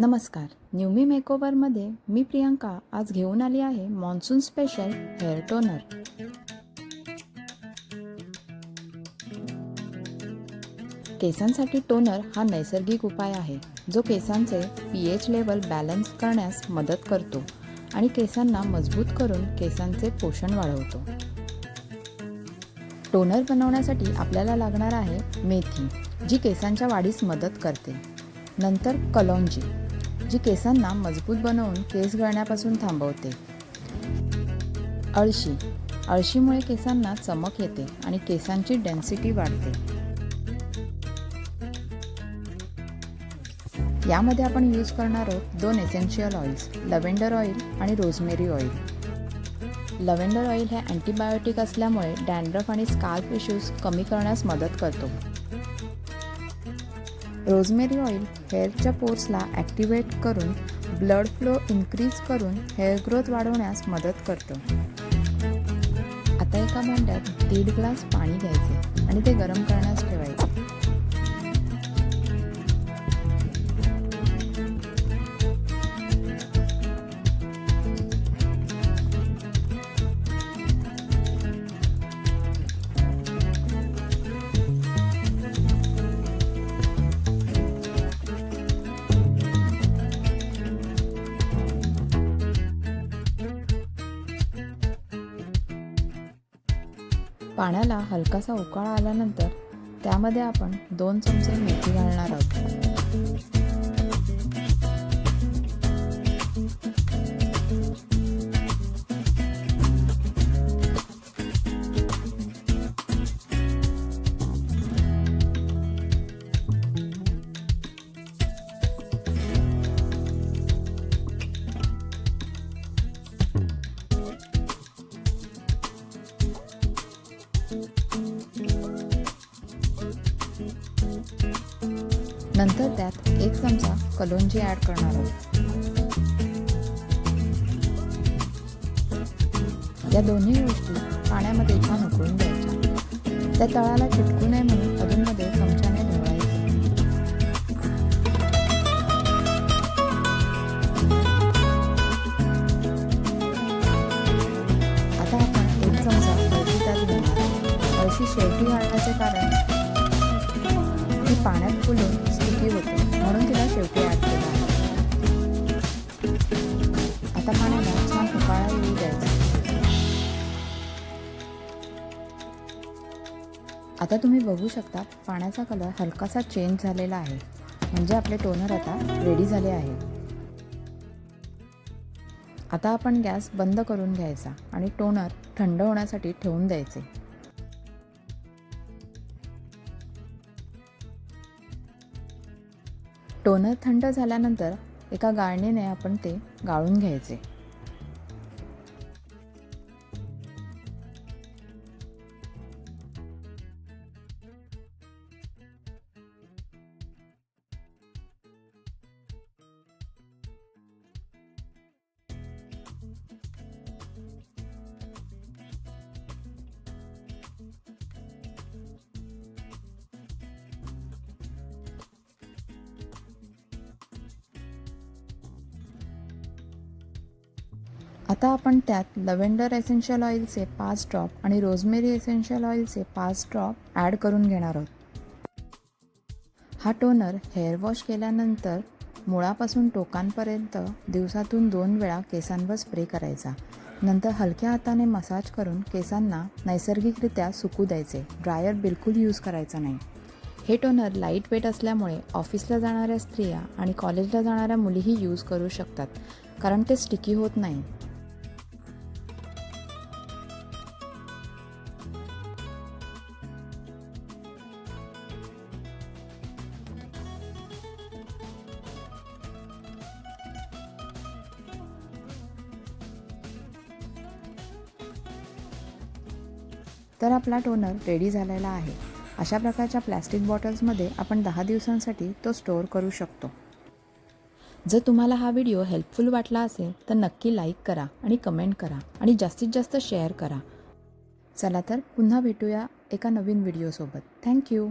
नमस्कार. न्यूमी मेकओव्हरमध्ये मी प्रियांका आज घेऊन आली आहे मॉन्सून स्पेशल हेअर टोनर. केसांसाठी टोनर हा नैसर्गिक उपाय आहे जो केसांचे पी एच लेवल बॅलन्स करण्यास मदत करतो आणि केसांना मजबूत करून केसांचे पोषण वाढवतो. टोनर बनवण्यासाठी आपल्याला लागणार आहे मेथी जी केसांच्या वाढीस मदत करते. नंतर कलौंजी जी केसांना मजबूत बनवून केस गळण्यापासून थांबवते. अळशी. अळशीमुळे केसांना चमक येते आणि केसांची डेन्सिटी वाढते. यामध्ये आपण यूज करणार आहोत दोन एसेन्शियल ऑइल्स लव्हेंडर ऑइल आणि रोझमेरी ऑइल लव्हेंडर ऑइल हे अँटीबायोटिक असल्यामुळे डॅन्ड्रफ आणि स्काल्प इश्यूज कमी करण्यास मदत करतो. रोजमेरी ऑइल हेअरच्या पोर्सला ॲक्टिवेट करून ब्लड फ्लो इन्क्रीज करून हेअर ग्रोथ वाढवण्यास मदत करतो. आता एका भांड्यात दीड ग्लास पाणी घ्यायचे आणि ते गरम करण्यास ठेवायचे. पाण्याला हलकासा उकाळा आल्यानंतर त्यामध्ये आपण दोन चमचे मेथी घालणार आहोत. नंतर त्यात एक चमचा कलोंजी ॲड करणार आहोत. या दोन्ही गोष्टी पाण्यामध्ये छान उकळून द्यायच्या त्या तळाला चिटकू नये म्हणून अधूनमध्ये चमच्याने ढवळायचे. आता आपण एक चमचा हळदी त्यात घेणार हळशी शेवटी घालण्याचे कारण ती पाण्यात फुलून स्टिकी होते. म्हणून तिला शेवटी ॲड केला आता पाण्याला छान उकाळा येऊ द्यायचा आता तुम्ही बघू शकता पाण्याचा कलर हलकासा चेंज झालेला आहे. म्हणजे आपले टोनर आता रेडी झाले आहे. आता आपण गॅस बंद करून घ्यायचा आणि टोनर थंड होण्यासाठी ठेवून द्यायचे. टोनर थंड झाल्यानंतर एका गाळणीने आपण ते गाळून घ्यायचे. आता आपण त्यात लव्हेंडर एसेन्शियल ऑइलचे पाच ड्रॉप आणि रोजमेरी एसेन्शियल ऑइलचे पाच ड्रॉप ॲड करून घेणार आहोत. हा टोनर हेअर वॉश केल्यानंतर मुळापासून टोकांपर्यंत दिवसातून दोन वेळा केसांवर स्प्रे करायचा. नंतर हलक्या हाताने मसाज करून केसांना नैसर्गिकरित्या सुकू द्यायचे. ड्रायर बिलकुल यूज करायचा नाही. हे टोनर लाइट वेट असल्यामुळे ऑफिसला जाणाऱ्या स्त्रिया आणि कॉलेजला जाणाऱ्या मुलीही यूज करू शकतात कारण ते स्टिकी होत नाही. तर आपला टोनर रेडी झालेला आहे. अशा प्रकारच्या प्लॅस्टिक बॉटल्समध्ये आपण दहा दिवसांसाठी तो स्टोअर करू शकतो. जर तुम्हाला हा व्हिडिओ हेल्पफुल वाटला असेल तर नक्की लाईक करा आणि कमेंट करा आणि जास्तीत जास्त शेअर करा. चला तर पुन्हा भेटूया एका नवीन व्हिडिओसोबत. थँक्यू